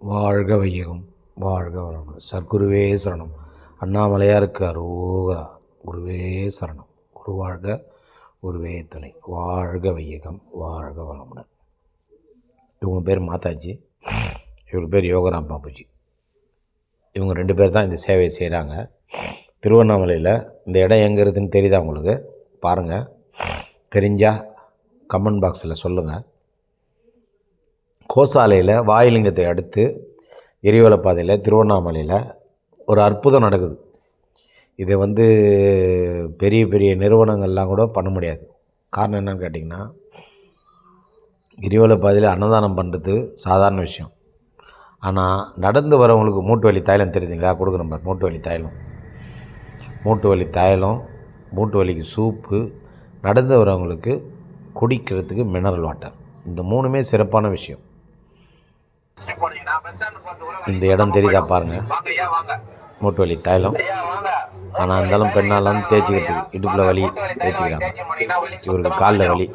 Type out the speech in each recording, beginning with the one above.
வாழ்க வையகம் வாழ்க வளமுடன். சர்க்குருவே சரணம். அண்ணாமலையாருக்கு அரோகரா. குருவே சரணம். குரு வாழ்க குருவே துணை. வாழ்க வையகம் வாழ்க வளமுடன். இவங்க பேர் மாதாஜி. இவங்க பேர் யோகராம் பாபுஜி. இவங்க ரெண்டு பேர் தான் இந்த சேவையை செய்கிறாங்க திருவண்ணாமலையில் இந்த இடம் எங்கே இருக்குதுன்னு தெரியுதா உங்களுக்கு? பாருங்கள் தெரிஞ்சால் கமெண்ட் பாக்ஸில் சொல்லுங்கள் கோசாலையில் வாயுலிங்கத்தை அடுத்து எரிவல பாதையில் திருவண்ணாமலையில் ஒரு அற்புதம் நடக்குது. இதை வந்து பெரிய பெரிய நிறுவனங்கள்லாம் கூட பண்ண முடியாது. காரணம் என்னன்னு கேட்டிங்கன்னா கிரிவல பாதையில் அன்னதானம் பண்ணுறது சாதாரண விஷயம். ஆனால் நடந்து வரவங்களுக்கு மூட்டு வலி தைலம் தெரியுதுங்களா? கொடுக்குற மாதிரி மூட்டு வலி தைலம். மூட்டு வலி தைலம் மூட்டு வலிக்கு சூப்பு. நடந்து வரவங்களுக்கு குடிக்கிறதுக்கு மினரல் வாட்டர் இந்த மூணுமே சிறப்பான விஷயம். இந்த இடம் தெரியுதா பாருங்கள் மூட்டு வலி தைலம். ஆனால் இருந்தாலும் பெண்ணாலும் தேய்ச்சிக்கிறதுக்கு இடுப்பில் வலி தேய்ச்சிக்கிறாங்க. இவருக்கு காலில் வலி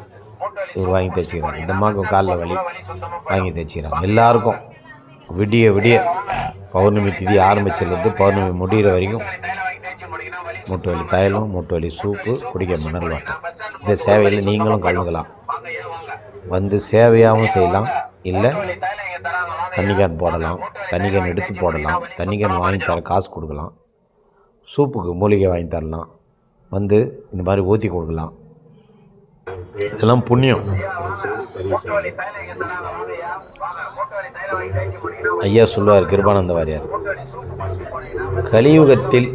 இவர் வாங்கி தேய்ச்சிக்கிறாங்க இந்த அம்மாவுக்கும் காலில் வலி வாங்கி தேய்ச்சிக்கிறாங்க. எல்லாருக்கும் விடிய விடிய பௌர்ணமி திதி ஆரம்பிச்சிலேருந்து பௌர்ணமி முடிகிற வரைக்கும் மூட்டு வலி தைலம் மூட்டு வலி சூப்பு குடிக்க மணல் வாட்டம் இந்த சேவையில் நீங்களும் கலந்துக்கலாம். வந்து சேவையாகவும் செய்யலாம். இல்லை தண்ணி கேன் போடலாம். தண்ணி கேன் எடுத்து போடலாம். தண்ணி கேன் வாங்கி தர காசு கொடுக்கலாம். சூப்புக்கு மூலிகை வாங்கி தரலாம். வந்து இந்த மாதிரி ஊற்றி கொடுக்கலாம். இதெல்லாம் புண்ணியம். ஐயா சொல்லுவார் கிருபானந்த வாரியார். கலியுகத்தில்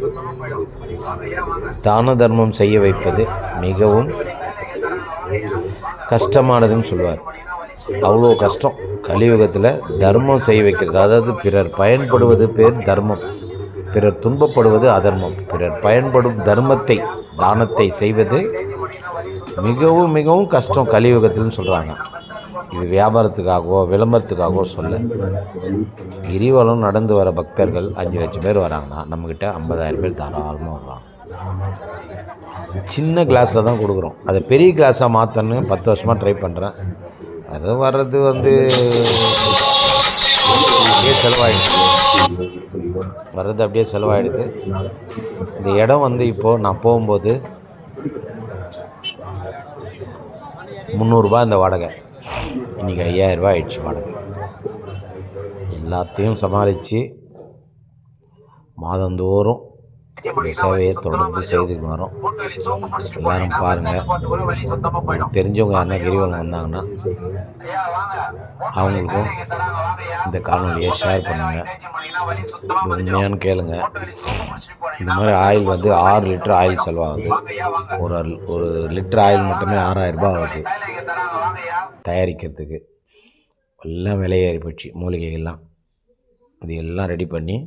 தான தர்மம் செய்ய வைப்பது மிகவும் கஷ்டமானதுன்னு சொல்லுவார். அவ்வளோ கஷ்டம். கலியுகத்தில் தர்மம் செய்ய வைக்கிறது. அதாவது பிறர் பயன்படுவது பேர் தர்மம். பிறர் துன்பப்படுவது அதர்மம். பிறர் பயன்படும் தர்மத்தை தானத்தை செய்வது மிகவும் மிகவும் கஷ்டம் கலியுகத்தில்னு சொல்கிறாங்க இது வியாபாரத்துக்காகவோ விளம்பரத்துக்காகவோ சொல்ல. கிரிவலம் நடந்து வர பக்தர்கள் அஞ்சு லட்சம் பேர் வராங்கன்னா நம்மக்கிட்ட ஐம்பதாயிரம் பேர் தாராளமாக வருவாங்க. சின்ன கிளாஸில் தான் கொடுக்குறோம். அதை பெரிய கிளாஸாக மாற்றணும்னு பத்து வருஷமாக ட்ரை பண்ணுறேன் அது வர்றது வந்து அப்படியே செலவாயிடுது வர்றது அப்படியே செலவாயிடுது. இந்த இடம் வந்து இப்போது நான் போகும்போது முந்நூறுரூபா இந்த வாடகை. இன்றைக்கி ஐயாயிரரூபா ஆயிடுச்சு வாடகை. எல்லாத்தையும் சமாளித்து மாதந்தோறும் இந்த சேவையை தொடர்ந்து செய்துட்டு வரோம். எல்லாரும் பாருங்கள் தெரிஞ்சவங்க யாருன்னா கிரிவலம் வந்தாங்கன்னா அவங்களுக்கும் இந்த காணொலியை ஷேர் பண்ணுங்கள் உண்மையானு கேளுங்க. இந்த மாதிரி ஆயில் வந்து ஆறு லிட்டர் ஆயில் செலவாகுது. ஒரு ஒரு லிட்டர் ஆயில் மட்டுமே ஆறாயிரரூபா ஆகுது. தயாரிக்கிறதுக்கு. எல்லாம் விலையேறி போச்சு. மூலிகைகள்லாம். இது எல்லாம் ரெடி பண்ணி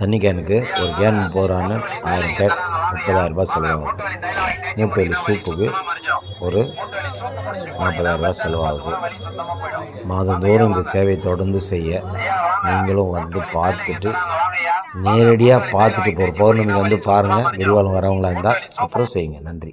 தண்ணி கேனுக்கு ஒரு கேன் போகிறான்னு ஆயிரம் கேன் முப்பதாயிரரூபா செலவாகுது மூட்டு சூப்புக்கு ஒரு நாற்பதாயிரரூபா செலவாகுது. மாதந்தோறும் இந்த சேவையை தொடர்ந்து செய்ய நீங்களும் வந்து பார்த்துட்டு நேரடியாக பார்த்துட்டு போகிற பௌர்ணமிக்கு வந்து பாருங்கள் விரிவாலம் வரவங்களாக இருந்தால் அப்புறம் செய்யுங்க. நன்றி.